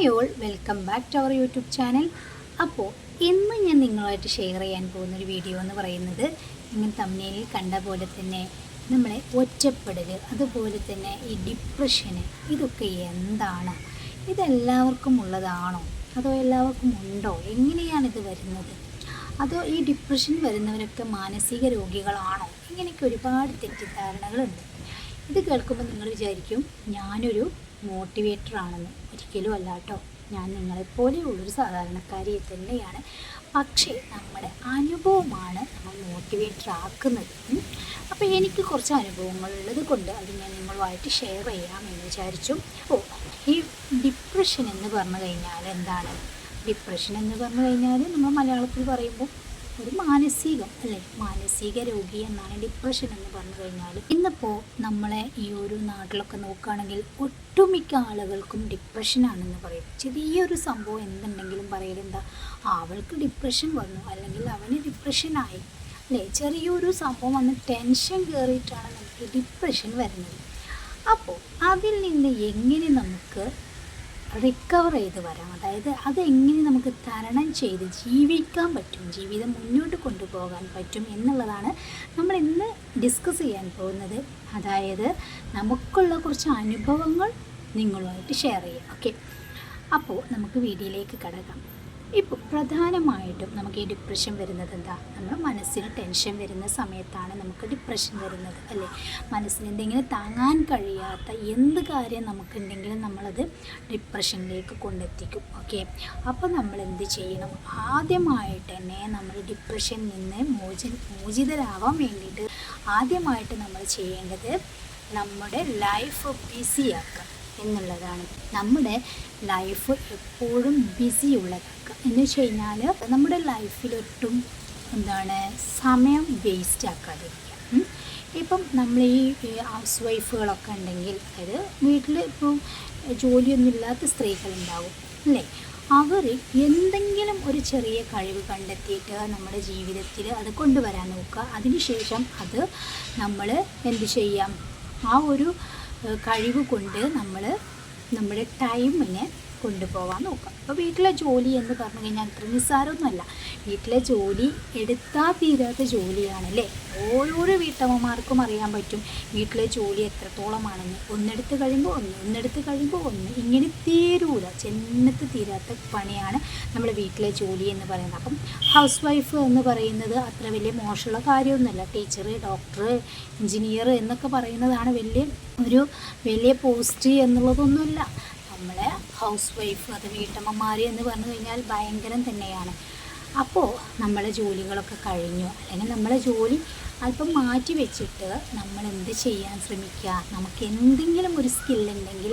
Hi all welcome back to our YouTube channel അപ്പോൾ ഇന്ന് ഞാൻ നിങ്ങളുമായിട്ട് ഷെയർ ചെയ്യാൻ പോകുന്ന ഒരു വീഡിയോ എന്ന് പറയുന്നത് നിങ്ങൾ തമ്മിലിൽ കണ്ട പോലെ തന്നെ നമ്മളെ ഒറ്റപ്പെടൽ അതുപോലെ തന്നെ ഈ ഡിപ്രഷന് ഇതൊക്കെ എന്താണ്? ഇതെല്ലാവർക്കും ഉള്ളതാണോ? അതോ എല്ലാവർക്കും ഉണ്ടോ? എങ്ങനെയാണിത് വരുന്നത്? അതോ ഈ ഡിപ്രഷൻ വരുന്നവരൊക്കെ മാനസിക രോഗികളാണോ? ഇങ്ങനെയൊക്കെ ഒരുപാട് തെറ്റിദ്ധാരണകളുണ്ട്. ഇത് കേൾക്കുമ്പോൾ നിങ്ങൾ വിചാരിക്കും ഞാനൊരു മോട്ടിവേറ്റർ ആണെന്ന് ഒരിക്കലും അല്ല കേട്ടോ. ഞാൻ നിങ്ങളെപ്പോലെയുള്ളൊരു സാധാരണക്കാരിയെ തന്നെയാണ്. പക്ഷേ നമ്മുടെ അനുഭവമാണ് നമ്മൾ മോട്ടിവേറ്റർ ആക്കുന്നത്. അപ്പോൾ എനിക്ക് കുറച്ച് അനുഭവങ്ങൾ ഉള്ളത് കൊണ്ട് അത് ഞാൻ നിങ്ങളുമായിട്ട് ഷെയർ ചെയ്യാമെന്ന് വിചാരിച്ചു. അപ്പോൾ ഈ ഡിപ്രഷൻ എന്ന് പറഞ്ഞു കഴിഞ്ഞാൽ എന്താണ്? ഡിപ്രഷൻ എന്ന് പറഞ്ഞു കഴിഞ്ഞാൽ നമ്മൾ മലയാളത്തിൽ പറയുമ്പോൾ ഒരു മാനസികം അല്ലേ? മാനസിക രോഗി എന്നാണ് ഡിപ്രഷൻ എന്ന് പറഞ്ഞു കഴിഞ്ഞാൽ. ഇന്നിപ്പോൾ നമ്മളെ ഈ ഒരു നാട്ടിലൊക്കെ നോക്കുകയാണെങ്കിൽ ഒട്ടുമിക്ക ആളുകൾക്കും ഡിപ്രഷൻ ആണെന്ന് പറയും. ചെറിയൊരു സംഭവം എന്തുണ്ടെങ്കിലും പറയലെന്താ അവൾക്ക് ഡിപ്രഷൻ വന്നു അല്ലെങ്കിൽ അവന് ഡിപ്രഷനായി അല്ലേ? ചെറിയൊരു സംഭവം വന്ന് ടെൻഷൻ കയറിയിട്ടാണ് നമുക്ക് ഡിപ്രഷൻ വരുന്നത്. അപ്പോൾ അതിൽ നിന്ന് എങ്ങനെ നമുക്ക് റിക്കവർ ചെയ്ത് വരാം. അതായത് അതെങ്ങനെ നമുക്ക് തരണം ചെയ്ത് ജീവിക്കാൻ പറ്റും ജീവിതം മുന്നോട്ട് കൊണ്ടുപോകാൻ പറ്റും എന്നുള്ളതാണ് നമ്മൾ ഇന്ന് ഡിസ്കസ് ചെയ്യാൻ പോകുന്നത്. അതായത് നമുക്കുള്ള കുറച്ച് അനുഭവങ്ങൾ നിങ്ങളുമായിട്ട് ഷെയർ ചെയ്യാം. ഓക്കെ അപ്പോൾ നമുക്ക് വീഡിയോയിലേക്ക് കടക്കാം. ഇപ്പോൾ പ്രധാനമായിട്ടും നമുക്ക് ഈ ഡിപ്രഷൻ വരുന്നത് എന്താ? നമ്മൾ മനസ്സിന് ടെൻഷൻ വരുന്ന സമയത്താണ് നമുക്ക് ഡിപ്രഷൻ വരുന്നത് അല്ലേ? മനസ്സിന് എന്തെങ്കിലും താങ്ങാൻ കഴിയാത്ത എന്ത് കാര്യം നമുക്കുണ്ടെങ്കിലും നമ്മളത് ഡിപ്രഷനിലേക്ക് കൊണ്ടെത്തിക്കും ഓക്കെ അപ്പോൾ നമ്മൾ എന്ത് ചെയ്യണം? ആദ്യമായിട്ട് തന്നെ നമ്മൾ ഡിപ്രഷനിൽ നിന്ന് മോചൻ മോചിതരാവാൻ വേണ്ടിയിട്ട് ആദ്യമായിട്ട് നമ്മൾ ചെയ്യേണ്ടത് നമ്മുടെ ലൈഫ് ബിസിയാക്കുക എന്നുള്ളതാണ് നമ്മുടെ ലൈഫ് എപ്പോഴും ബിസി ഉള്ളതാക്കുക എന്ന് വെച്ച് കഴിഞ്ഞാൽ നമ്മുടെ ലൈഫിലൊട്ടും എന്താണ് സമയം വേസ്റ്റ് ആക്കാതിരിക്കുക. ഇപ്പം നമ്മൾ ഈ ഹൗസ് വൈഫുകളൊക്കെ ഉണ്ടെങ്കിൽ അതായത് വീട്ടിൽ ഇപ്പം ജോലിയൊന്നും ഇല്ലാത്ത സ്ത്രീകളുണ്ടാവും അല്ലേ? അവർ എന്തെങ്കിലും ഒരു ചെറിയ കഴിവ് കണ്ടെത്തിയിട്ട് നമ്മുടെ ജീവിതത്തിൽ അത് കൊണ്ടുവരാൻ നോക്കുക. അതിനുശേഷം അത് നമ്മൾ എന്ത് ചെയ്യാം? ആ ഒരു കഴിവ് കൊണ്ട് നമ്മൾ നമ്മുടെ ടൈമിനെ കൊണ്ടുപോകാൻ നോക്കാം. അപ്പോൾ വീട്ടിലെ ജോലി എന്ന് പറഞ്ഞു കഴിഞ്ഞാൽ അത്ര നിസ്സാരമൊന്നുമല്ല. വീട്ടിലെ ജോലി എടുത്താൽ തീരാത്ത ജോലിയാണല്ലേ? ഓരോരോ വീട്ടമ്മമാർക്കും അറിയാൻ പറ്റും വീട്ടിലെ ജോലി എത്രത്തോളമാണെന്ന്. ഒന്നെടുത്ത് കഴിയുമ്പോൾ ഒന്ന് ഒന്നെടുത്ത് കഴിയുമ്പോൾ ഒന്ന്. ഇങ്ങനെ തീരൂല. ചെന്നത്ത് തീരാത്ത പണിയാണ് നമ്മൾ വീട്ടിലെ ജോലി എന്ന് പറയുന്നത്. അപ്പം ഹൗസ് വൈഫ് എന്ന് പറയുന്നത് അത്ര വലിയ മോശമുള്ള കാര്യമൊന്നുമല്ല. ടീച്ചർ ഡോക്ടർ എഞ്ചിനീയർ എന്നൊക്കെ പറയുന്നതാണ് വലിയ ഒരു വലിയ പോസ്റ്റ് എന്നുള്ളതൊന്നുമില്ല. നമ്മളെ ഹൗസ് വൈഫ് അത് വീട്ടമ്മമാർ എന്ന് പറഞ്ഞു കഴിഞ്ഞാൽ ഭയങ്കരം തന്നെയാണ്. അപ്പോൾ നമ്മളെ ജോലികളൊക്കെ കഴിഞ്ഞു. അല്ലെങ്കിൽ നമ്മളെ ജോലി അല്പം മാറ്റി വെച്ചിട്ട് നമ്മൾ എന്ത് ചെയ്യാൻ ശ്രമിക്കുക നമുക്ക് എന്തെങ്കിലും ഒരു സ്കില്ലുണ്ടെങ്കിൽ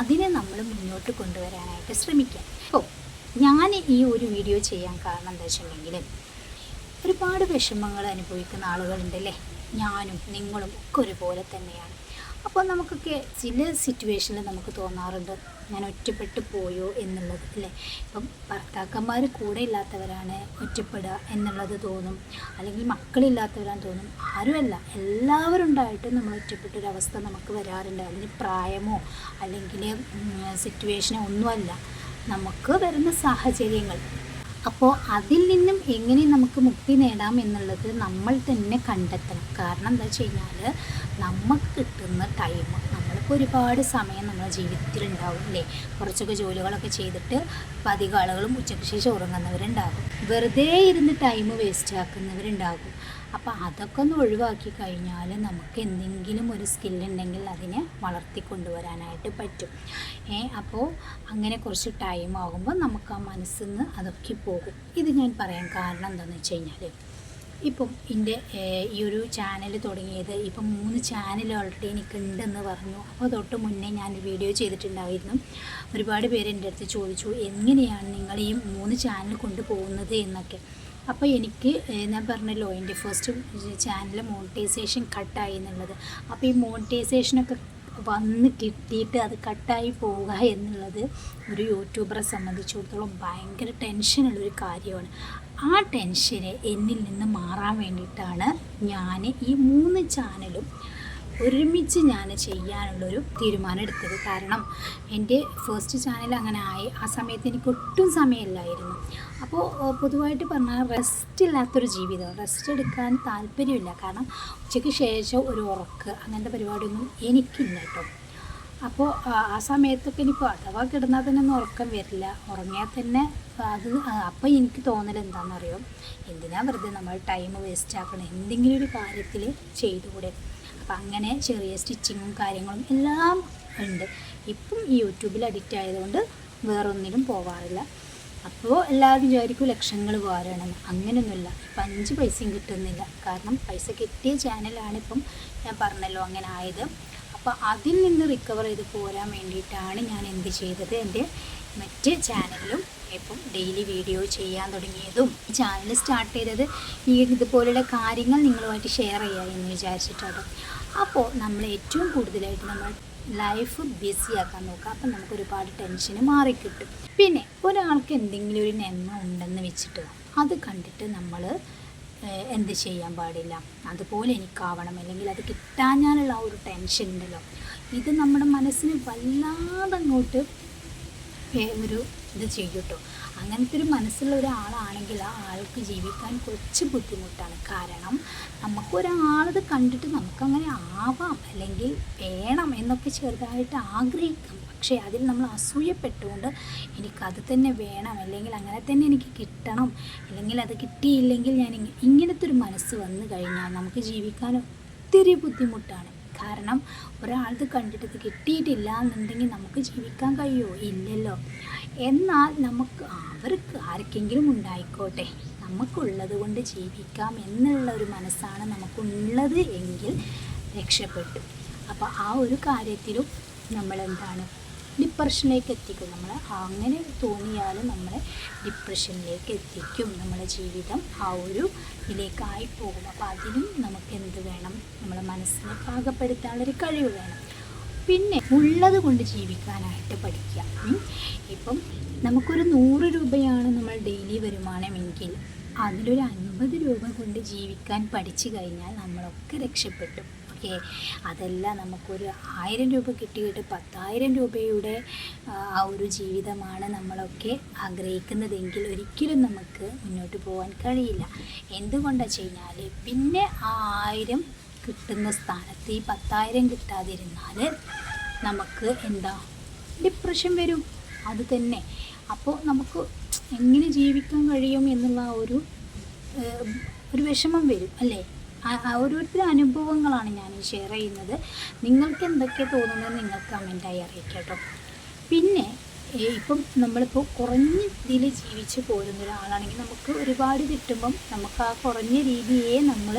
അതിനെ നമ്മൾ മുന്നോട്ട് കൊണ്ടുവരാനായിട്ട് ശ്രമിക്കുക. അപ്പോൾ ഞാൻ ഈ ഒരു വീഡിയോ ചെയ്യാൻ കാരണം എന്താ വെച്ചിട്ടുണ്ടെങ്കിൽ ഒരുപാട് വിഷമങ്ങൾ അനുഭവിക്കുന്ന ആളുകളുണ്ടല്ലേ? ഞാനും നിങ്ങളും ഒക്കെ ഒരുപോലെ തന്നെയാണ്. അപ്പോൾ നമുക്കൊക്കെ ചില സിറ്റുവേഷനിൽ നമുക്ക് തോന്നാറുണ്ട് ഞാൻ ഒറ്റപ്പെട്ടു പോയോ എന്നുള്ളത് അല്ലേ? ഇപ്പം ഭർത്താക്കന്മാർ കൂടെ ഇല്ലാത്തവരാണ് ഒറ്റപ്പെടുക എന്നുള്ളത് തോന്നും അല്ലെങ്കിൽ മക്കളില്ലാത്തവരാണ് തോന്നും ആരുമല്ല. എല്ലാവരും ഉണ്ടായിട്ടും നമ്മൾ ഒറ്റപ്പെട്ടൊരവസ്ഥ നമുക്ക് വരാറുണ്ട്. അതിന് പ്രായമോ അല്ലെങ്കിൽ സിറ്റുവേഷനോ ഒന്നുമല്ല. നമുക്ക് വരുന്ന സാഹചര്യങ്ങൾ അപ്പോൾ അതിൽ നിന്നും എങ്ങനെ നമുക്ക് മുക്തി നേടാം എന്നുള്ളത് നമ്മൾ തന്നെ കണ്ടെത്തണം. കാരണം എന്താ വെച്ച് കഴിഞ്ഞാൽ നമുക്ക് കിട്ടുന്ന ടൈം നമ്മൾക്ക് ഒരുപാട് സമയം നമ്മുടെ ജീവിതത്തിൽ ഉണ്ടാവും അല്ലേ? കുറച്ചൊക്കെ ജോലികളൊക്കെ ചെയ്തിട്ട് പതികാളുകളും ഉച്ചയ്ക്ക് ശേഷം ഉറങ്ങുന്നവരുണ്ടാകും. വെറുതെ ഇരുന്ന് ടൈം വേസ്റ്റ് ആക്കുന്നവരുണ്ടാകും. അപ്പോൾ അതൊക്കെ ഒന്ന് ഒഴിവാക്കി കഴിഞ്ഞാൽ നമുക്ക് എന്തെങ്കിലും ഒരു സ്കില്ലുണ്ടെങ്കിൽ അതിനെ വളർത്തിക്കൊണ്ടുവരാനായിട്ട് പറ്റും. ഏ അപ്പോൾ അങ്ങനെ കുറച്ച് ടൈം ആകുമ്പോൾ നമുക്ക് ആ മനസ്സിൽ നിന്ന് അതൊക്കെ പോകും. ഇത് ഞാൻ പറയാൻ കാരണം എന്താണെന്ന് വെച്ച് കഴിഞ്ഞാൽ ഇപ്പം എന്റെ ഈ ഒരു ചാനൽ തുടങ്ങിയത് ഇപ്പം മൂന്ന് ചാനൽ ഓൾറെഡി എനിക്ക് ഉണ്ടെന്ന് പറഞ്ഞു. അപ്പോൾ തൊട്ട് മുന്നേ ഞാൻ വീഡിയോ ചെയ്തിട്ടുണ്ടായിരുന്നു. ഒരുപാട് പേര് എന്റെ അടുത്ത് ചോദിച്ചു എങ്ങനെയാണ് നിങ്ങൾ ഈ മൂന്ന് ചാനൽ കൊണ്ടുപോകുന്നത് എന്നൊക്കെ. അപ്പോൾ എനിക്ക് ഞാൻ പറഞ്ഞല്ലോ എന്റെ ഫസ്റ്റ് ചാനൽ മോണിറ്റൈസേഷൻ കട്ടായി എന്നുള്ളത്. അപ്പോൾ ഈ മോണിറ്റൈസേഷനൊക്കെ വന്ന് കിട്ടിയിട്ട് അത് കട്ടായി പോവുക എന്നുള്ളത് ഒരു യൂട്യൂബറെ സംബന്ധിച്ചിടത്തോളം ഭയങ്കര ടെൻഷനുള്ളൊരു കാര്യമാണ്. ആ ടെൻഷനെ എന്നിൽ നിന്ന് മാറാൻ വേണ്ടിയിട്ടാണ് ഞാൻ ഈ മൂന്ന് ചാനലും ഒരുമിച്ച് ഞാൻ ചെയ്യാനുള്ളൊരു തീരുമാനം എടുത്തത്. കാരണം എന്റെ ഫസ്റ്റ് ചാനൽ അങ്ങനെ ആയി. ആ സമയത്ത് എനിക്ക് ഒട്ടും സമയമില്ലായിരുന്നു. അപ്പോൾ പൊതുവായിട്ട് പറഞ്ഞാൽ റെസ്റ്റ് ഇല്ലാത്തൊരു ജീവിതം. റെസ്റ്റ് എടുക്കാൻ താല്പര്യമില്ല. കാരണം ഉച്ചയ്ക്ക് ശേഷം ഒരു ഉറക്ക് അങ്ങനത്തെ പരിപാടിയൊന്നും എനിക്കില്ല കേട്ടോ. അപ്പോൾ ആ സമയത്തൊക്കെ ഇനിയിപ്പോൾ അഥവാ കിടന്നാൽ തന്നെ ഒന്നും ഉറക്കം വരില്ല. ഉറങ്ങിയാൽ തന്നെ അത് അപ്പോൾ എനിക്ക് തോന്നൽ എന്താണെന്നറിയോ? എന്തിനാ വെറുതെ നമ്മൾ ടൈം വേസ്റ്റ് ആക്കണം? എന്തെങ്കിലും ഒരു കാര്യത്തിൽ ചെയ്തുകൂടെ? അപ്പം അങ്ങനെ ചെറിയ സ്റ്റിച്ചിങ്ങും കാര്യങ്ങളും എല്ലാം ഉണ്ട്. ഇപ്പം യൂട്യൂബിൽ അഡിക്റ്റ് ആയതുകൊണ്ട് വേറൊന്നിനും പോവാറില്ല. അപ്പോൾ എല്ലാവരും വിചാരിക്കും ലക്ഷങ്ങൾ പോകാറാണെന്ന് അങ്ങനെയൊന്നുമില്ല. ഇപ്പം അഞ്ച് പൈസയും കിട്ടുന്നില്ല. കാരണം പൈസ കിട്ടിയ ചാനലാണ് ഇപ്പം ഞാൻ പറഞ്ഞല്ലോ അങ്ങനെ ആയത്. അപ്പോൾ അതിൽ നിന്ന് റിക്കവർ ചെയ്ത് പോരാൻ വേണ്ടിയിട്ടാണ് ഞാൻ എന്ത് ചെയ്തത്? എന്റെ മറ്റ് ചാനലിലും ഇപ്പം ഡെയിലി വീഡിയോ ചെയ്യാൻ തുടങ്ങിയതും ഈ ചാനൽ സ്റ്റാർട്ട് ചെയ്തത് ഈ ഇതുപോലുള്ള കാര്യങ്ങൾ നിങ്ങളുമായിട്ട് ഷെയർ ചെയ്യാം എന്ന് വിചാരിച്ചിട്ടാണ്. അപ്പോൾ നമ്മൾ ഏറ്റവും കൂടുതലായിട്ട് നമ്മൾ ലൈഫ് ബിസി ആക്കാൻ നോക്കുക. അപ്പം നമുക്ക് ഒരുപാട് ടെൻഷന് മാറിക്കിട്ടും. പിന്നെ ഒരാൾക്ക് എന്തെങ്കിലും ഒരു നെന്മ ഉണ്ടെന്ന് വെച്ചിട്ട് അത് കണ്ടിട്ട് നമ്മൾ എന്ത് ചെയ്യാൻ പാടില്ല. അതുപോലെ എനിക്കാവണം. അല്ലെങ്കിൽ അത് കിട്ടാഞ്ഞാലുള്ള ആ ഒരു ടെൻഷൻ ഉണ്ടല്ലോ. ഇത് നമ്മുടെ മനസ്സിന് വല്ലാതെ അങ്ങോട്ട് ഒരു ഇത് ചെയ്യും കേട്ടോ അങ്ങനത്തെ ഒരു മനസ്സുള്ള ഒരാളാണെങ്കിൽ ആ ആൾക്ക് ജീവിക്കാൻ കുറച്ച് ബുദ്ധിമുട്ടാണ്. കാരണം നമുക്കൊരാളത് കണ്ടിട്ട് നമുക്കങ്ങനെ ആവാം അല്ലെങ്കിൽ വേണം എന്നൊക്കെ ചെറുതായിട്ട് ആഗ്രഹിക്കാം. പക്ഷേ അതിൽ നമ്മൾ അസൂയപ്പെട്ടുകൊണ്ട് എനിക്കത് തന്നെ വേണം അല്ലെങ്കിൽ അങ്ങനെ തന്നെ എനിക്ക് കിട്ടണം അല്ലെങ്കിൽ അത് കിട്ടിയില്ലെങ്കിൽ ഞാൻ ഇങ്ങ- ഇങ്ങനത്തെ ഒരു മനസ്സ് വന്നു കഴിഞ്ഞാൽ നമുക്ക് ജീവിക്കാൻ ഒത്തിരി ബുദ്ധിമുട്ടാണ്. കാരണം ഒരാൾക്ക് കണ്ടിട്ട് കിട്ടിയിട്ടില്ല എന്നുണ്ടെങ്കിൽ നമുക്ക് ജീവിക്കാൻ കഴിയുമോ ഇല്ലല്ലോ. എന്നാൽ നമുക്ക് അവർക്ക് ആർക്കെങ്കിലും ഉണ്ടായിക്കോട്ടെ. നമുക്കുള്ളത് കൊണ്ട് ജീവിക്കാം എന്നുള്ള ഒരു മനസ്സാണ് നമുക്കുള്ളത് എങ്കിൽ രക്ഷപ്പെട്ടു. അപ്പോൾ ആ ഒരു കാര്യത്തിലും നമ്മളെന്താണ് ഡിപ്രഷനിലേക്ക് എത്തിക്കും. നമ്മൾ അങ്ങനെ തോന്നിയാൽ നമ്മളെ ഡിപ്രഷനിലേക്ക് എത്തിക്കും. നമ്മുടെ ജീവിതം ആ ഒരു ഇതിലേക്കായി പോകും. അപ്പോൾ അതിനും നമുക്ക് എന്ത് വേണം? നമ്മളെ മനസ്സിനെ പാകപ്പെടുത്താനുള്ളൊരു കഴിവ് വേണം. പിന്നെ ഉള്ളത് കൊണ്ട് ജീവിക്കാനായിട്ട് പഠിക്കുക. ഇപ്പം നമുക്കൊരു നൂറ് രൂപയാണ് നമ്മൾ ഡെയിലി വരുമാനമെങ്കിൽ അതിലൊരു അൻപത് രൂപ കൊണ്ട് ജീവിക്കാൻ പഠിച്ചു കഴിഞ്ഞാൽ നമ്മളൊക്കെ രക്ഷപ്പെട്ടു. ഓക്കെ. അതെല്ലാം നമുക്കൊരു ആയിരം രൂപ കിട്ടിയിട്ട് പത്തായിരം രൂപയുടെ ആ, ഒരു ജീവിതമാണ് നമ്മളൊക്കെ ആഗ്രഹിക്കുന്നതെങ്കിൽ ഒരിക്കലും നമുക്ക് മുന്നോട്ട് പോകാൻ കഴിയില്ല. എന്തുകൊണ്ടാണ് കഴിഞ്ഞാൽ പിന്നെ ആ ആയിരം കിട്ടുന്ന സ്ഥാനത്ത് ഈ പത്തായിരം കിട്ടാതിരുന്നാൽ നമുക്ക് എന്താ ഡിപ്രഷൻ വരും. അത് തന്നെ. അപ്പോൾ നമുക്ക് എങ്ങനെ ജീവിക്കാൻ കഴിയും എന്നുള്ള ഒരു ഒരു വിഷമം വരും അല്ലേ? ഓരോരുത്തരുടെ അനുഭവങ്ങളാണ് ഞാൻ ഷെയർ ചെയ്യുന്നത്. നിങ്ങൾക്ക് എന്തൊക്കെ തോന്നുന്നത് നിങ്ങൾ കമന്റായി അറിയിക്കട്ടോ കേട്ടോ പിന്നെ ഇപ്പം നമ്മളിപ്പോൾ കുറഞ്ഞ ഇതിൽ ജീവിച്ച് പോരുന്ന ഒരാളാണെങ്കിൽ നമുക്ക് ഒരുപാട് കിട്ടുമ്പം നമുക്ക് ആ കുറഞ്ഞ രീതിയെ നമ്മൾ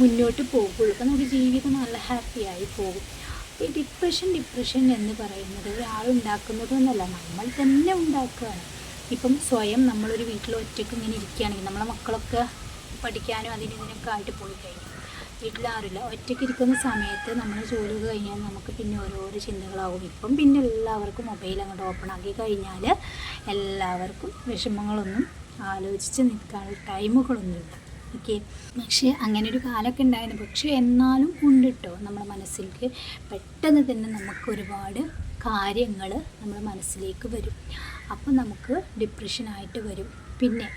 മുന്നോട്ട് പോകുള്ളൂ. അപ്പം നമ്മുടെ ജീവിതം നല്ല ഹാപ്പിയായി പോകും. ഈ ഡിപ്രഷൻ ഡിപ്രഷൻ എന്ന് പറയുന്നത് ഒരാൾ ഉണ്ടാക്കുന്നതൊന്നുമല്ല നമ്മൾ തന്നെ ഉണ്ടാക്കുകയാണ്. ഇപ്പം സ്വയം നമ്മളൊരു വീട്ടിൽ ഒറ്റയ്ക്ക് ഇങ്ങനെ ഇരിക്കുകയാണെങ്കിൽ നമ്മളെ മക്കളൊക്കെ പഠിക്കാനും അതിനും ഇതിനൊക്കെ ആയിട്ട് പോയി കഴിഞ്ഞു. വീട്ടിലാറില്ല ഒറ്റയ്ക്ക് ഇരിക്കുന്ന സമയത്ത് നമ്മൾ ജോലി കഴിഞ്ഞാൽ നമുക്ക് പിന്നെ ഓരോരോ ചിന്തകളാവും. ഇപ്പം പിന്നെ എല്ലാവർക്കും മൊബൈൽ അങ്ങോട്ട് ഓപ്പൺ ആക്കി കഴിഞ്ഞാൽ എല്ലാവർക്കും വിഷമങ്ങളൊന്നും ആലോചിച്ച് നിൽക്കാനുള്ള ടൈമുകളൊന്നുമില്ല. ഓക്കെ പക്ഷേ അങ്ങനെ ഒരു കാലമൊക്കെ ഉണ്ടായിരുന്നു. പക്ഷേ എന്നാലും ഉണ്ട് കേട്ടോ നമ്മുടെ മനസ്സിലേക്ക്. പെട്ടെന്ന് തന്നെ നമുക്ക് ഒരുപാട് കാര്യങ്ങൾ നമ്മുടെ മനസ്സിലേക്ക് വരും. അപ്പം നമുക്ക് ഡിപ്രഷനായിട്ട് വരും. പിന്നെ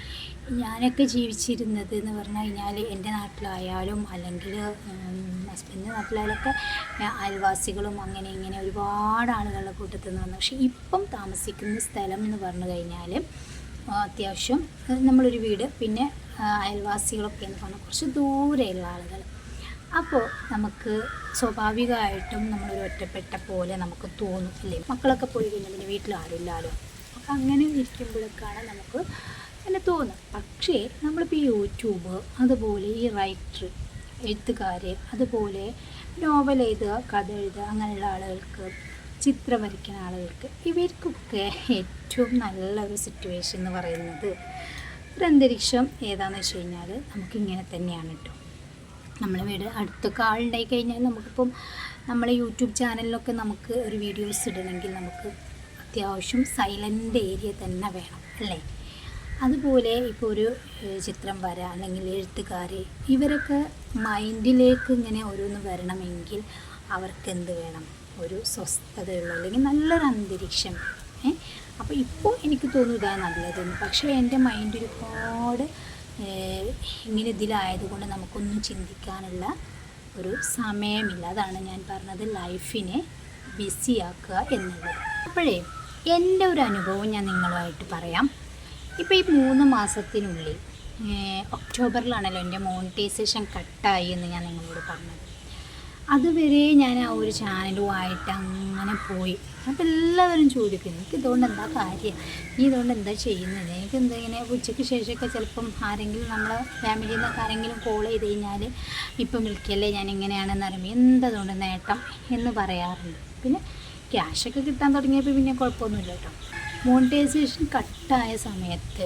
ഞാനൊക്കെ ജീവിച്ചിരുന്നത് എന്ന് പറഞ്ഞു കഴിഞ്ഞാൽ എന്റെ നാട്ടിലായാലും അല്ലെങ്കിൽ ഹസ്ബൻഡിന്റെ നാട്ടിലായാലൊക്കെ അയൽവാസികളും അങ്ങനെ ഇങ്ങനെ ഒരുപാട് ആളുകളുടെ കൂട്ടത്തിൽ നിന്ന് വന്നു. പക്ഷേ ഇപ്പം താമസിക്കുന്ന സ്ഥലം എന്ന് പറഞ്ഞു കഴിഞ്ഞാൽ അത്യാവശ്യം നമ്മളൊരു വീട് പിന്നെ അയൽവാസികളൊക്കെ എന്ന് പറഞ്ഞാൽ കുറച്ച് ദൂരെയുള്ള ആളുകൾ അപ്പോൾ നമുക്ക് സ്വാഭാവികമായിട്ടും നമ്മളൊരു ഒറ്റപ്പെട്ട പോലെ നമുക്ക് തോന്നും അല്ലേ? മക്കളൊക്കെ പോയി കഴിഞ്ഞാൽ പിന്നെ വീട്ടിൽ ആരുമില്ലല്ലോ അപ്പം അങ്ങനെ ഇരിക്കുമ്പോഴൊക്കെയാണ് നമുക്ക് അങ്ങനെ തോന്നും. പക്ഷേ നമ്മളിപ്പോൾ ഈ യൂട്യൂബ് അതുപോലെ ഈ റൈറ്റർ എഴുത്തുകാർ അതുപോലെ നോവൽ എഴുതുക കഥ എഴുതുക അങ്ങനെയുള്ള ആളുകൾക്ക് ചിത്രം വരയ്ക്കുന്ന ആളുകൾക്ക് ഇവർക്കൊക്കെ ഏറ്റവും നല്ലൊരു സിറ്റുവേഷൻ എന്ന് പറയുന്നത് ഒരു അന്തരീക്ഷം ഏതാണെന്ന് വെച്ച് കഴിഞ്ഞാൽ നമുക്കിങ്ങനെ തന്നെയാണ് കേട്ടോ. നമ്മളെ വീട് അടുത്തൊക്കെ ആളുണ്ടായി കഴിഞ്ഞാൽ നമുക്കിപ്പം നമ്മളെ യൂട്യൂബ് ചാനലിലൊക്കെ നമുക്ക് ഒരു വീഡിയോസ് ഇടണമെങ്കിൽ നമുക്ക് അത്യാവശ്യം സൈലന്റ് ഏരിയ തന്നെ വേണം അല്ലേ? അതുപോലെ ഇപ്പോൾ ഒരു ചിത്രം വര അല്ലെങ്കിൽ എഴുത്തുകാർ ഇവരൊക്കെ മൈൻഡിലേക്ക് ഇങ്ങനെ ഓരോന്ന് വരണമെങ്കിൽ അവർക്ക് എന്ത് വേണം? ഒരു സ്വസ്ഥതയുള്ള അല്ലെങ്കിൽ നല്ലൊരു അന്തരീക്ഷം. അപ്പോൾ ഇപ്പോൾ എനിക്ക് ഇതാണ് നല്ലതെന്ന്. പക്ഷേ എന്റെ മൈൻഡ് ഒരുപാട് ഇങ്ങനെ ഇതിലായതുകൊണ്ട് നമുക്കൊന്നും ചിന്തിക്കാനുള്ള ഒരു സമയമില്ല. അതാണ് ഞാൻ പറഞ്ഞത് ലൈഫിനെ ബിസിയാക്കുക എന്നുള്ളത്. അപ്പോഴേ എന്റെ ഒരു അനുഭവം ഞാൻ നിങ്ങളുമായിട്ട് പറയാം. ഇപ്പോൾ ഈ മൂന്ന് മാസത്തിനുള്ളിൽ ഒക്ടോബറിലാണല്ലോ എന്റെ മോണിറ്റൈസേഷൻ കട്ടായി എന്ന് ഞാൻ നിങ്ങളോട് പറഞ്ഞത്. അതുവരെ ഞാൻ ആ ഒരു ചാനലുമായിട്ട് അങ്ങനെ പോയി. അപ്പോൾ എല്ലാവരും ചോദിക്കുന്നു എനിക്ക് ഇതുകൊണ്ട് എന്താ കാര്യം? നീ ഇതുകൊണ്ട് എന്താ ചെയ്യുന്നത്? എനിക്ക് എന്താ ഇങ്ങനെ ഉച്ചയ്ക്ക് ശേഷമൊക്കെ ചിലപ്പം ആരെങ്കിലും നമ്മളെ ഫാമിലിയിൽ നിന്നൊക്കെ ആരെങ്കിലും കോൾ ചെയ്ത് കഴിഞ്ഞാൽ ഇപ്പം വിളിക്കല്ലേ ഞാൻ ഇങ്ങനെയാണെന്ന് അറിയുമ്പോൾ എന്തതുകൊണ്ട് നേട്ടം എന്ന് പറയാറുണ്ട്. പിന്നെ ക്യാഷൊക്കെ കിട്ടാൻ തുടങ്ങിയപ്പോൾ പിന്നെ കുഴപ്പമൊന്നുമില്ല കേട്ടോ. മോണിറ്റൈസേഷൻ കട്ടായ സമയത്ത്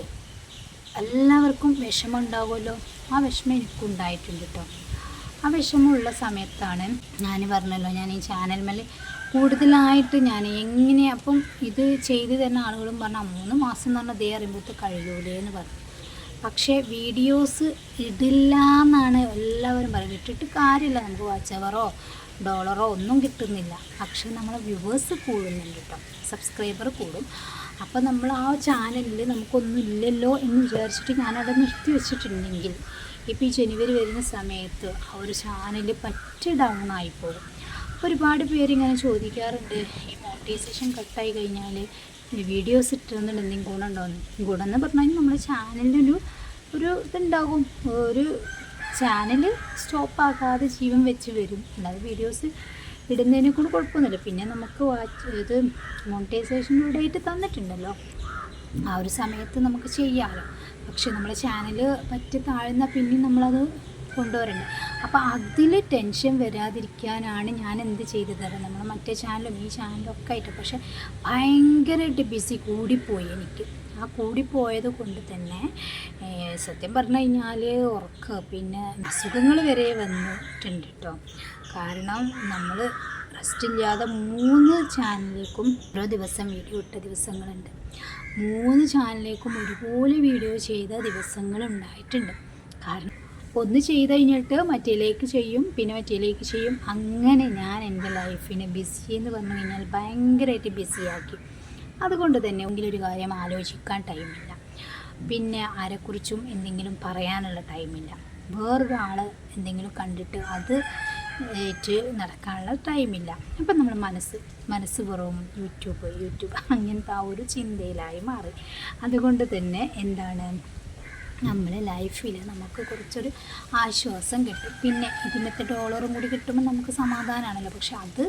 എല്ലാവർക്കും വിഷമം ഉണ്ടാവുമല്ലോ ആ വിഷമം എനിക്കും ഉണ്ടായിട്ടുണ്ട് കേട്ടോ ആ വിഷമമുള്ള സമയത്താണ് ഞാൻ പറഞ്ഞല്ലോ ഞാൻ ഈ ചാനൽ മേലെ കൂടുതലായിട്ട് ഞാൻ എങ്ങനെ അപ്പം ഇത് ചെയ്ത് തരുന്ന ആളുകളും പറഞ്ഞാൽ മൂന്ന് മാസം എന്ന് പറഞ്ഞാൽ ദേ അറിയുമ്പോഴത്തെ കഴിയൂലേ എന്ന് പറഞ്ഞു. പക്ഷേ വീഡിയോസ് ഇടില്ല എന്നാണ് എല്ലാവരും പറയുന്നത്. ഇട്ടിട്ട് കാര്യമില്ല നമുക്ക് വാച്ചവറോ ഡോളറോ ഒന്നും കിട്ടുന്നില്ല. പക്ഷേ നമ്മളെ വ്യൂവേഴ്സ് കൂടുന്നുണ്ട് കേട്ടോ സബ്സ്ക്രൈബർ കൂടും. അപ്പോൾ നമ്മൾ ആ ചാനലിൽ നമുക്കൊന്നും ഇല്ലല്ലോ എന്ന് വിചാരിച്ചിട്ട് ഞാനവിടെ നിർത്തി വെച്ചിട്ടുണ്ടെങ്കിൽ ഇപ്പോൾ ഈ ജനുവരി വരുന്ന സമയത്ത് ആ ഒരു ചാനൽ പറ്റ ഡൗൺ ആയിപ്പോകും പോകും. ഒരുപാട് പേരിങ്ങനെ ചോദിക്കാറുണ്ട് ഈ മോട്ടിവേഷൻ കട്ടായി കഴിഞ്ഞാൽ വീഡിയോസ് ഇട്ടുന്നുണ്ട് എന്തെങ്കിലും ഗുണമുണ്ടോയെന്ന് ഗുണം എന്ന് പറഞ്ഞാൽ നമ്മുടെ ചാനലിനൊരു ഒരു ഒരു ഇതുണ്ടാകും. ഒരു ചാനൽ സ്റ്റോപ്പാക്കാതെ ജീവൻ വെച്ച് വരും. അല്ലാതെ വീഡിയോസ് ഇടുന്നതിനെ കൊണ്ട് കുഴപ്പമൊന്നുമില്ല. പിന്നെ നമുക്ക് വാച്ച് ഇത് മോണിറ്റൈസേഷൻ ഡേറ്റ് തന്നിട്ടുണ്ടല്ലോ. ആ ഒരു സമയത്ത് നമുക്ക് ചെയ്യാമല്ലോ പക്ഷെ നമ്മുടെ ചാനൽ പറ്റി താഴ്ന്ന പിന്നെ നമ്മളത് കൊണ്ടുവരണ്ടേ. അപ്പോൾ അതിൽ ടെൻഷൻ വരാതിരിക്കാനാണ് ഞാൻ എന്ത് ചെയ്തു തരാം നമ്മൾ മറ്റേ ചാനലും ഈ ചാനലും ഒക്കെ ആയിട്ട്. പക്ഷെ ഭയങ്കരമായിട്ട് ബിസി കൂടിപ്പോയി എനിക്ക്. ആ കൂടിപ്പോയത് കൊണ്ട് തന്നെ സത്യം പറഞ്ഞു കഴിഞ്ഞാൽ ഉറക്ക പിന്നെ അസുഖങ്ങൾ വരെ വന്നിട്ടുണ്ട് കേട്ടോ കാരണം നമ്മൾ റെസ്റ്റ് ഇല്ലാതെ മൂന്ന് ചാനലിലേക്കും ഓരോ ദിവസം വീഡിയോ ഇട്ട ദിവസങ്ങളുണ്ട്. മൂന്ന് ചാനലിലേക്കും ഒരുപോലെ വീഡിയോ ചെയ്ത ദിവസങ്ങളുണ്ടായിട്ടുണ്ട് കാരണം ഒന്ന് ചെയ്ത് കഴിഞ്ഞിട്ട് മറ്റേലേക്ക് ചെയ്യും പിന്നെ മറ്റേലേക്ക് ചെയ്യും. അങ്ങനെ ഞാൻ എന്റെ ലൈഫിനെ ബിസി എന്ന് പറഞ്ഞു കഴിഞ്ഞാൽ ഭയങ്കരമായിട്ട് ബിസിയാക്കി അതുകൊണ്ട് തന്നെ എങ്കിലും ഒരു കാര്യം ആലോചിക്കാൻ ടൈമില്ല. പിന്നെ ആരെക്കുറിച്ചും എന്തെങ്കിലും പറയാനുള്ള ടൈമില്ല. വേറൊരാൾ എന്തെങ്കിലും കണ്ടിട്ട് അത് ഏറ്റ് നടക്കാനുള്ള ടൈമില്ല. അപ്പം നമ്മൾ മനസ്സ് മനസ്സ് വെറും യൂട്യൂബ് യൂട്യൂബ് അങ്ങനത്തെ ആ ഒരു ചിന്തയിലായി മാറി. അതുകൊണ്ട് തന്നെ എന്താണ് നമ്മൾ ലൈഫിൽ നമുക്ക് കുറച്ചൊരു ആശ്വാസം കിട്ടും. പിന്നെ ഇതിനത്തെ ഡോളറും കൂടി കിട്ടുമ്പോൾ നമുക്ക് സമാധാനമാണല്ലോ പക്ഷെ അത്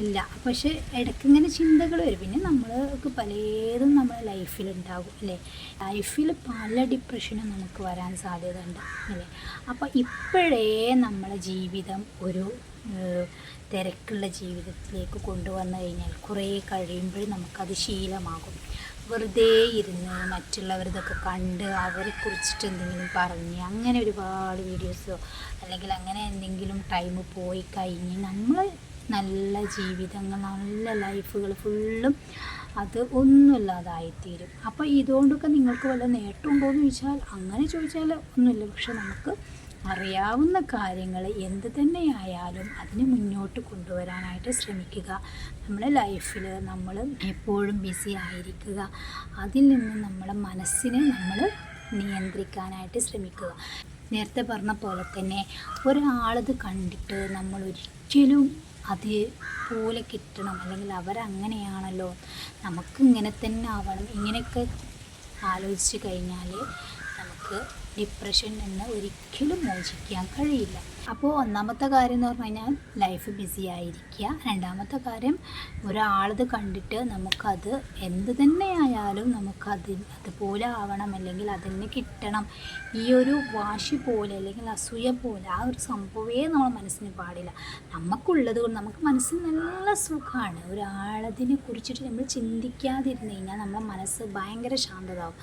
ഇല്ല. പക്ഷെ ഇടയ്ക്ക് ഇങ്ങനെ ചിന്തകൾ വരും. പിന്നെ നമ്മൾക്ക് പലതും നമ്മുടെ ലൈഫിൽ ഉണ്ടാകും അല്ലേ? ലൈഫിൽ പല ഡിപ്രഷനും നമുക്ക് വരാൻ സാധ്യത ഉണ്ട് അല്ലേ? അപ്പോൾ ഇപ്പോഴേ നമ്മളെ ജീവിതം ഒരു തിരക്കുള്ള ജീവിതത്തിലേക്ക് കൊണ്ടുവന്നു കഴിഞ്ഞാൽ കുറേ കഴിയുമ്പോൾ നമുക്കത് ശീലമാകും. വെറുതെ ഇരുന്ന് മറ്റുള്ളവരിതൊക്കെ കണ്ട് അവരെ കുറിച്ചിട്ട് എന്തെങ്കിലും പറഞ്ഞ് അങ്ങനെ ഒരുപാട് വീഡിയോസോ അല്ലെങ്കിൽ അങ്ങനെ എന്തെങ്കിലും ടൈം പോയി കഴിഞ്ഞ് നമ്മൾ നല്ല ജീവിതങ്ങൾ നല്ല ലൈഫുകൾ ഫുള്ളും അത് ഒന്നുമില്ലാതായിത്തീരും. അപ്പോൾ ഇതുകൊണ്ടൊക്കെ നിങ്ങൾക്ക് വല്ല നേട്ടമുണ്ടോ എന്ന് ചോദിച്ചാൽ അങ്ങനെ ചോദിച്ചാൽ ഒന്നുമില്ല. പക്ഷെ നമുക്ക് അറിയാവുന്ന കാര്യങ്ങൾ എന്ത് തന്നെയായാലും അതിനെ മുന്നോട്ട് കൊണ്ടുവരാനായിട്ട് ശ്രമിക്കുക. നമ്മുടെ ലൈഫിൽ നമ്മൾ എപ്പോഴും ബിസി ആയിരിക്കുക. അതിൽ നിന്ന് നമ്മുടെ മനസ്സിനെ നമ്മൾ നിയന്ത്രിക്കാനായിട്ട് ശ്രമിക്കുക. നേരത്തെ പറഞ്ഞ പോലെ തന്നെ ഒരാളത് കണ്ടിട്ട് നമ്മൾ ഒരിക്കലും അതേപോലെ കിട്ടണം. അല്ലെങ്കിൽ അവരങ്ങനെയാണല്ലോ. നമുക്ക് ഇങ്ങനെ തന്നെ ആവണം. ഇങ്ങനെയൊക്കെ ആലോചിച്ച് കഴിഞ്ഞാൽ നമുക്ക് ഡിപ്രഷൻ എന്ന് ഒരിക്കലും മോചിക്കാൻ കഴിയില്ല. അപ്പോൾ ഒന്നാമത്തെ കാര്യം എന്ന് പറഞ്ഞു കഴിഞ്ഞാൽ ലൈഫ് ബിസി ആയിരിക്കുക. രണ്ടാമത്തെ കാര്യം ഒരാളത് കണ്ടിട്ട് നമുക്കത് എന്ത് തന്നെയായാലും നമുക്കത് അതുപോലെ ആവണം അല്ലെങ്കിൽ അതിനെ കിട്ടണം. ഈ ഒരു വാശി പോലെ അല്ലെങ്കിൽ അസൂയ പോലെ ആ ഒരു സംഭവമേ നമ്മളെ മനസ്സിന് പാടില്ല. നമുക്കുള്ളത് കൊണ്ട് നമുക്ക് മനസ്സിന് നല്ല സുഖമാണ് ഒരാളതിനെ കുറിച്ചിട്ട് നമ്മൾ ചിന്തിക്കാതിരുന്ന് കഴിഞ്ഞാൽ നമ്മുടെ മനസ്സ് ഭയങ്കര ശാന്തതാവും.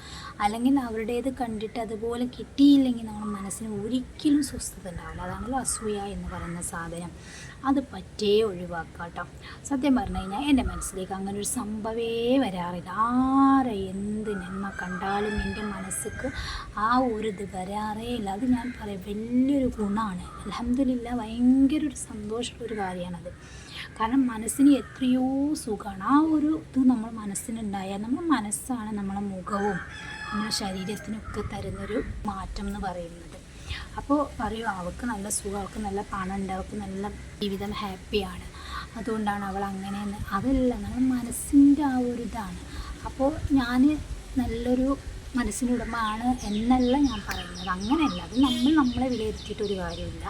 അല്ലെങ്കിൽ അവരുടേത് കണ്ടിട്ട് അതുപോലെ കിട്ടിയില്ലെങ്കിൽ നമ്മുടെ മനസ്സിന് ഒരിക്കലും സ്വസ്ഥത ഉണ്ടാവില്ല. അതാണ് കഴിഞ്ഞാൽ അസൂയ എന്ന് പറയുന്ന സാധനം. അത് പറ്റേ ഒഴിവാക്കുക കേട്ടോ സത്യം പറഞ്ഞു കഴിഞ്ഞാൽ എന്റെ മനസ്സിലേക്ക് അങ്ങനെ ഒരു സംഭവേ വരാറില്ല. ആരെ എന്ത് നന്മ കണ്ടാലും എന്റെ മനസ്സിക്ക് ആ ഒരു ഇത് വരാറേ ഇല്ല. അത് ഞാൻ പറയാം വലിയൊരു ഗുണമാണ് അലഹമില്ല ഭയങ്കര ഒരു സന്തോഷമുള്ള ഒരു കാര്യമാണത് കാരണം മനസ്സിന് എത്രയോ സുഖമാണ് ആ ഒരു ഇത് നമ്മൾ മനസ്സിനുണ്ടായാൽ നമ്മുടെ മനസ്സാണ് നമ്മുടെ മുഖവും നമ്മുടെ ശരീരത്തിനൊക്കെ തരുന്നൊരു മാറ്റം എന്ന് പറയുന്നത്. അപ്പോൾ പറയൂ അവൾക്ക് നല്ല സുഖം അവൾക്ക് നല്ല പണമുണ്ട് അവൾക്ക് നല്ല ജീവിതം ഹാപ്പിയാണ്. അതുകൊണ്ടാണ് അവൾ അങ്ങനെയെന്ന്. അതല്ല നമ്മുടെ മനസ്സിന്റെ ആ ഒരു ഇതാണ്. അപ്പോൾ ഞാൻ നല്ലൊരു മനസ്സിനുടമാണ് എന്നല്ല ഞാൻ പറയുന്നത്. അങ്ങനെയല്ല അത് നമ്മൾ നമ്മളെ വിലയിരുത്തിയിട്ടൊരു കാര്യമില്ല.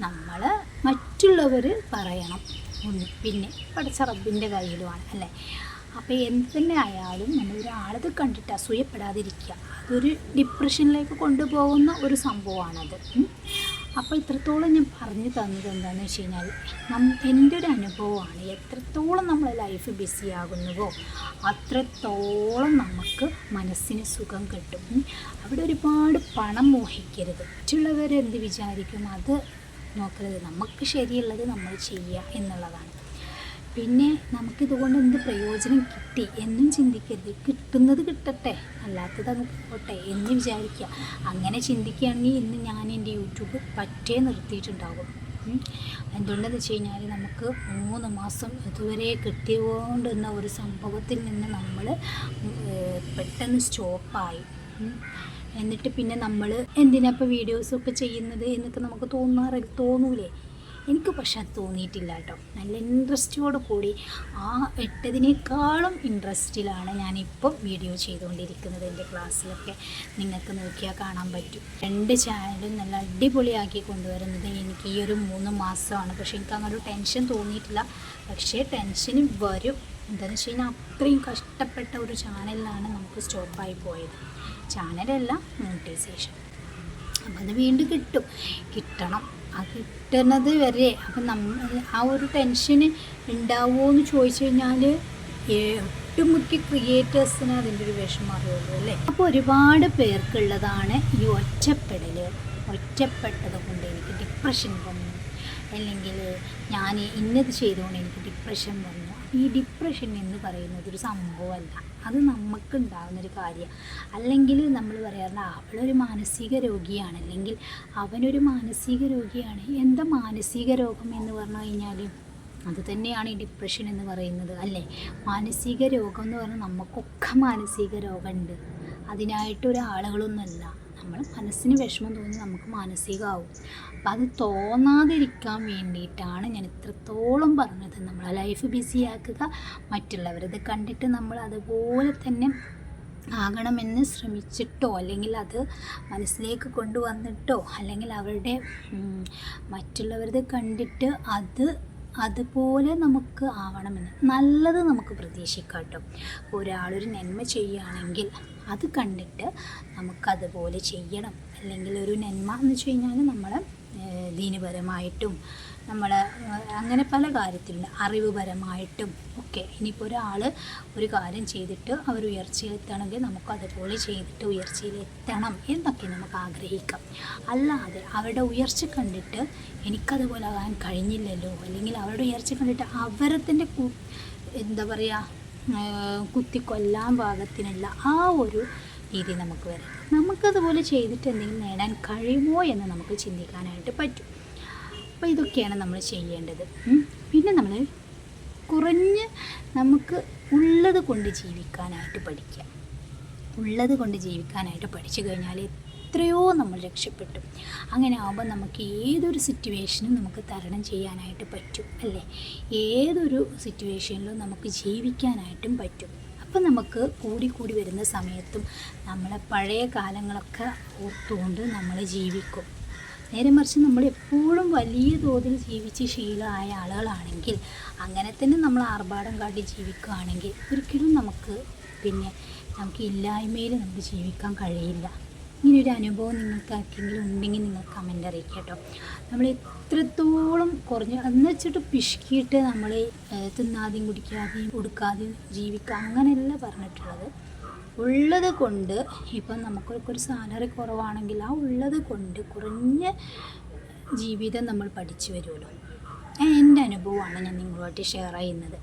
നമ്മൾ മറ്റുള്ളവർ പറയണം. പിന്നെ പഠിച്ച റബ്ബിന്റെ കയ്യിലുമാണ് അല്ലേ? അപ്പോൾ എന്ത് തന്നെ ആയാലും നമ്മൾ ഒരാളത് കണ്ടിട്ട് അസൂയപ്പെടാതിരിക്കുക. അതൊരു ഡിപ്രഷനിലേക്ക് കൊണ്ടുപോകുന്ന ഒരു സംഭവമാണത്. അപ്പോൾ ഇത്രത്തോളം ഞാൻ പറഞ്ഞു തന്നത് എന്താണെന്ന് വെച്ച് കഴിഞ്ഞാൽ നം എന്റെ ഒരു അനുഭവമാണ് എത്രത്തോളം നമ്മൾ ലൈഫ് ബിസി ആകുന്നുവോ അത്രത്തോളം നമുക്ക് മനസ്സിന് സുഖം കിട്ടും. അവിടെ ഒരുപാട് പണം മോഹിക്കരുത്. മറ്റുള്ളവരെന്ത് വിചാരിക്കും അത് നോക്കരുത്. നമുക്ക് ശരിയുള്ളത് നമ്മൾ ചെയ്യുക എന്നുള്ളതാണ്. പിന്നെ നമുക്കിതുകൊണ്ട് എന്ത് പ്രയോജനം കിട്ടി എന്നും ചിന്തിക്കരുത്. കിട്ടുന്നത് കിട്ടട്ടെ അല്ലാത്തത് അങ്ങ് പോട്ടെ എന്ന് വിചാരിക്കുക. അങ്ങനെ ചിന്തിക്കുകയാണെങ്കിൽ ഇന്ന് ഞാൻ എന്റെ യൂട്യൂബ് പറ്റേ നിർത്തിയിട്ടുണ്ടാകും. എന്തുകൊണ്ടെന്ന് വെച്ച് കഴിഞ്ഞാൽ നമുക്ക് മൂന്ന് മാസം ഇതുവരെ കിട്ടിയോണ്ടുന്ന ഒരു സംഭവത്തിൽ നിന്ന് നമ്മൾ പെട്ടെന്ന് സ്റ്റോപ്പായി. എന്നിട്ട് പിന്നെ നമ്മൾ എന്തിനാ ഇപ്പോൾ വീഡിയോസൊക്കെ ചെയ്യുന്നത് എന്നൊക്കെ നമുക്ക് തോന്നാറ് തോന്നൂലേ? എനിക്ക് പക്ഷെ അത് തോന്നിയിട്ടില്ല കേട്ടോ. നല്ല ഇൻട്രസ്റ്റോട് കൂടി ആ ഇട്ടതിനേക്കാളും ഇൻട്രസ്റ്റിലാണ് ഞാനിപ്പം വീഡിയോ ചെയ്തുകൊണ്ടിരിക്കുന്നത് എന്റെ ക്ലാസ്സിലൊക്കെ. നിങ്ങൾക്ക് നോക്കിയാൽ കാണാൻ പറ്റും. രണ്ട് ചാനലും നല്ല അടിപൊളിയാക്കി കൊണ്ടുവരുന്നത് എനിക്ക് ഈ ഒരു മൂന്ന് മാസമാണ്. പക്ഷേ എനിക്ക് അങ്ങനെ ഒരു ടെൻഷൻ തോന്നിയിട്ടില്ല. പക്ഷേ ടെൻഷന് വരും. എന്താണെന്ന് വെച്ച് കഴിഞ്ഞാൽ അത്രയും കഷ്ടപ്പെട്ട ഒരു ചാനലിലാണ് നമുക്ക് സ്റ്റോപ്പായി പോയത്. ചാനലല്ല മോണിറ്റൈസേഷൻ അപ്പം അത് വീണ്ടും കിട്ടും. കിട്ടണം. ആ കിട്ടുന്നത് വരെ. അപ്പം നമ്മൾ ആ ഒരു ടെൻഷന് ഉണ്ടാവുമോ എന്ന് ചോദിച്ചു കഴിഞ്ഞാൽ ഒട്ടുമുക്കി ക്രിയേറ്റേഴ്സിന് അതിന്റെ ഒരു വിഷമം അറിയുള്ളൂ അല്ലേ? അപ്പോൾ ഒരുപാട് പേർക്കുള്ളതാണ് ഈ ഒറ്റപ്പെടൽ ഒറ്റപ്പെട്ടത് കൊണ്ട് എനിക്ക് ഡിപ്രഷൻ വന്നു. അല്ലെങ്കിൽ ഞാൻ ഇന്നത് ചെയ്തുകൊണ്ട് എനിക്ക് ഡിപ്രഷൻ വന്നു. ഈ ഡിപ്രഷൻ എന്ന് പറയുന്നത് ഒരു സംഭവമല്ല. അത് നമുക്ക് ഉണ്ടാകുന്നൊരു കാര്യമാണ് അല്ലെങ്കിൽ നമ്മൾ പറയാറുണ്ട് അവളൊരു മാനസിക രോഗിയാണ്. അല്ലെങ്കിൽ അവനൊരു മാനസിക രോഗിയാണ്. എന്താ മാനസിക രോഗം എന്ന് പറഞ്ഞു കഴിഞ്ഞാൽ അത് തന്നെയാണ് ഈ ഡിപ്രഷൻ എന്ന് പറയുന്നത് അല്ലേ? മാനസിക രോഗം എന്ന് പറഞ്ഞാൽ നമുക്കൊക്കെ മാനസിക രോഗമുണ്ട് അതിനായിട്ട് ഒരാളുകളൊന്നുമല്ല. നമ്മൾ മനസ്സിന് വിഷമം തോന്നി നമുക്ക് മാനസികമാവും അപ്പം അത് തോന്നാതിരിക്കാൻ വേണ്ടിയിട്ടാണ് ഞാൻ ഇത്രത്തോളം പറഞ്ഞത്. നമ്മളെ ലൈഫ് ബിസിയാക്കുക മറ്റുള്ളവരത് കണ്ടിട്ട് നമ്മൾ അതുപോലെ തന്നെ ആകണമെന്ന് ശ്രമിച്ചിട്ടോ അല്ലെങ്കിൽ അത് മനസ്സിലേക്ക് കൊണ്ടുവന്നിട്ടോ അല്ലെങ്കിൽ അവരുടെ മറ്റുള്ളവരത് കണ്ടിട്ട് അത് അതുപോലെ നമുക്ക് ആവണമെന്ന്. നല്ലത് നമുക്ക് പ്രതീക്ഷിക്കാം കേട്ടോ ഒരാളൊരു നന്മ ചെയ്യുകയാണെങ്കിൽ അത് കണ്ടിട്ട് നമുക്കതുപോലെ ചെയ്യണം. അല്ലെങ്കിൽ ഒരു നന്മ എന്ന് വെച്ച് കഴിഞ്ഞാൽ നമ്മൾ ദീനപരമായിട്ടും നമ്മൾ അങ്ങനെ പല കാര്യത്തിലും അറിവുപരമായിട്ടും ഒക്കെ. ഇനിയിപ്പോൾ ഒരാൾ ഒരു കാര്യം ചെയ്തിട്ട് അവർ ഉയർച്ചയിലെത്തണമെങ്കിൽ നമുക്ക് അതുപോലെ ചെയ്തിട്ട് ഉയർച്ചയിലെത്തണം എന്നൊക്കെ നമുക്ക് ആഗ്രഹിക്കാം. അല്ലാതെ അവരുടെ ഉയർച്ച കണ്ടിട്ട് എനിക്കതുപോലെ ആകാൻ കഴിഞ്ഞില്ലല്ലോ അല്ലെങ്കിൽ അവരുടെ ഉയർച്ച കണ്ടിട്ട് അവരത്തിന്റെ എന്താ പറയുക കുത്തിക്കൊല്ലാൻ പാകത്തിനുള്ള ആ ഒരു രീതി നമുക്ക് വരാം. നമുക്കതുപോലെ ചെയ്തിട്ട് എന്തെങ്കിലും നേടാൻ കഴിയുമോ എന്ന് നമുക്ക് ചിന്തിക്കാനായിട്ട് പറ്റും. അപ്പോൾ ഇതൊക്കെയാണ് നമ്മൾ ചെയ്യേണ്ടത്. പിന്നെ നമ്മൾ കുറഞ്ഞ് നമുക്ക് ഉള്ളത് കൊണ്ട് ജീവിക്കാനായിട്ട് പഠിക്കാം. ഉള്ളത് കൊണ്ട് ജീവിക്കാനായിട്ട് പഠിച്ചു കഴിഞ്ഞാൽ എത്രയോ നമ്മൾ രക്ഷപ്പെട്ടു. അങ്ങനെ ആകുമ്പോൾ നമുക്ക് ഏതൊരു സിറ്റുവേഷനും നമുക്ക് തരണം ചെയ്യാനായിട്ട് പറ്റും അല്ലേ? ഏതൊരു സിറ്റുവേഷനിലും നമുക്ക് ജീവിക്കാനായിട്ടും പറ്റും. അപ്പം നമുക്ക് കൂടി കൂടി വരുന്ന സമയത്തും നമ്മളെ പഴയ കാലങ്ങളൊക്കെ ഓർത്തുകൊണ്ട് നമ്മൾ ജീവിക്കും. നേരെ മറിച്ച് നമ്മൾ എപ്പോഴും വലിയ തോതിൽ ജീവിച്ച് ശീലമായ ആളുകളാണെങ്കിൽ അങ്ങനെ തന്നെ നമ്മൾ ആർഭാടം കാട്ടി ജീവിക്കുകയാണെങ്കിൽ ഒരിക്കലും നമുക്ക് പിന്നെ നമുക്ക് ഇല്ലായ്മയിൽ നമുക്ക് ജീവിക്കാൻ കഴിയില്ല. ഇങ്ങനൊരു അനുഭവം നിങ്ങൾക്ക് ആർക്കെങ്കിലും ഉണ്ടെങ്കിൽ നിങ്ങൾ കമന്റ് അറിയിക്കുക കേട്ടോ. നമ്മൾ എത്രത്തോളം കുറഞ്ഞ് എന്ന് വെച്ചിട്ട് പിശുക്കിയിട്ട് നമ്മൾ തിന്നാതെയും കുടിക്കാതെയും കൊടുക്കാതെയും ജീവിക്കുക അങ്ങനെയല്ല പറഞ്ഞിട്ടുള്ളത്. ഉള്ളത് കൊണ്ട് ഇപ്പം നമുക്കൊക്കെ ഒരു സാലറി കുറവാണെങ്കിൽ ആ ഉള്ളത് കൊണ്ട് കുറഞ്ഞ ജീവിതം നമ്മൾ പഠിച്ചു വരുമല്ലോ. എന്റെ അനുഭവമാണ് ഞാൻ നിങ്ങളുമായിട്ട് ഷെയർ ചെയ്യുന്നത്.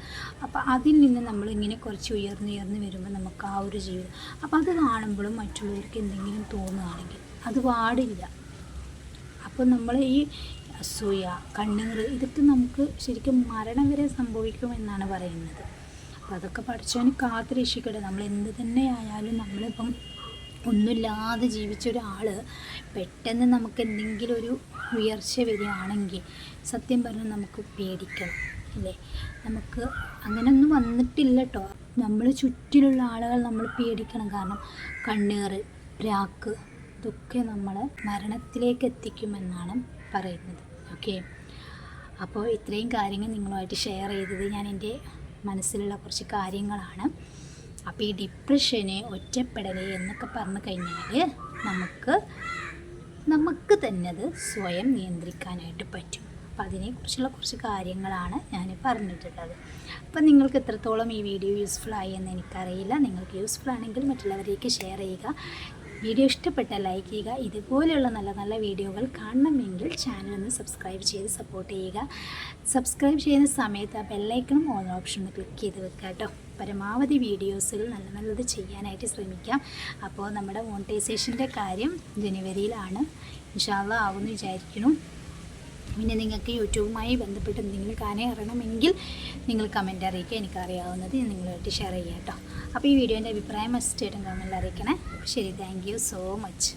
അപ്പോൾ അതിൽ നിന്ന് നമ്മളിങ്ങനെ കുറച്ച് ഉയർന്നു ഉയർന്ന് വരുമ്പോൾ നമുക്ക് ആ ഒരു ജീവിതം അപ്പോൾ അത് കാണുമ്പോഴും മറ്റുള്ളവർക്ക് എന്തെങ്കിലും തോന്നുകയാണെങ്കിൽ അത് പാടില്ല. അപ്പോൾ നമ്മൾ ഈ അസൂയ കണ്ണീർ ഇതൊക്കെ നമുക്ക് ശരിക്കും മരണം വരെ സംഭവിക്കുമെന്നാണ് പറയുന്നത്. അപ്പോൾ അതൊക്കെ പഠിച്ചവന് കാത്ത് രക്ഷിക്കട്ടെ. നമ്മൾ എന്ത് തന്നെ ആയാലും നമ്മളിപ്പം ഒന്നുമില്ലാതെ ജീവിച്ച ഒരാൾ പെട്ടെന്ന് നമുക്ക് എന്തെങ്കിലും ഒരു ഉയർച്ച വരികയാണെങ്കിൽ സത്യം പറഞ്ഞാൽ നമുക്ക് പേടിക്കണം അല്ലേ? നമുക്ക് അങ്ങനെയൊന്നും വന്നിട്ടില്ല കേട്ടോ. നമ്മൾ ചുറ്റിലുള്ള ആളുകൾ നമ്മൾ പേടിക്കണം. കാരണം കണ്ണീർ രാക്ക് ഇതൊക്കെ നമ്മളെ മരണത്തിലേക്ക് എത്തിക്കുമെന്നാണ് പറയുന്നത്. ഓക്കെ? അപ്പോൾ ഇത്രയും കാര്യങ്ങൾ നിങ്ങളുമായിട്ട് ഷെയർ ചെയ്തത് ഞാൻ എന്റെ മനസ്സിലുള്ള കുറച്ച് കാര്യങ്ങളാണ്. അപ്പോൾ ഈ ഡിപ്രഷന് ഒറ്റപ്പെടൽ എന്നൊക്കെ പറഞ്ഞു കഴിഞ്ഞാൽ നമുക്ക് നമുക്ക് തന്നെ അത് സ്വയം നിയന്ത്രിക്കാനായിട്ട് പറ്റും. അപ്പം അതിനെക്കുറിച്ചുള്ള കുറച്ച് കാര്യങ്ങളാണ് ഞാൻ പറഞ്ഞിട്ടുള്ളത്. അപ്പം നിങ്ങൾക്ക് എത്രത്തോളം ഈ വീഡിയോ യൂസ്ഫുൾ ആയി എന്ന് എനിക്കറിയില്ല. നിങ്ങൾക്ക് യൂസ്ഫുൾ ആണെങ്കിൽ മറ്റുള്ളവരേക്ക് ഷെയർ ചെയ്യുക. വീഡിയോ ഇഷ്ടപ്പെട്ടാൽ ലൈക്ക് ചെയ്യുക. ഇതുപോലെയുള്ള നല്ല നല്ല വീഡിയോകൾ കാണണമെങ്കിൽ ചാനൽ ഒന്ന് സബ്സ്ക്രൈബ് ചെയ്ത് സപ്പോർട്ട് ചെയ്യുക. സബ്സ്ക്രൈബ് ചെയ്യുന്ന സമയത്ത് ആ ബെല്ലൈക്കണും ഓൺ ഓപ്ഷൻ ഒന്ന് ക്ലിക്ക് ചെയ്ത് വെക്കുക കേട്ടോ. പരമാവധി വീഡിയോസുകൾ നല്ല നല്ലത് ചെയ്യാനായിട്ട് ശ്രമിക്കാം. അപ്പോൾ നമ്മുടെ മോണിറ്റൈസേഷന്റെ കാര്യം ജനുവരിയിലാണ്. ഇൻഷാല്ല ആവുമെന്ന് വിചാരിക്കുന്നു. പിന്നെ നിങ്ങൾക്ക് യൂട്യൂബുമായി ബന്ധപ്പെട്ട് എന്തെങ്കിലും കാര്യം അറിയണമെങ്കിൽ നിങ്ങൾ കമന്റ് അറിയിക്കുക. എനിക്കറിയാവുന്നത് നിങ്ങളുമായിട്ട് ഷെയർ ചെയ്യാം കേട്ടോ. അപ്പോൾ ഈ വീഡിയോന്റെ അഭിപ്രായം മസ്റ്റായിട്ടും കമന്റിൽ അറിയിക്കണേ. ശരി താങ്ക് സോ മച്ച്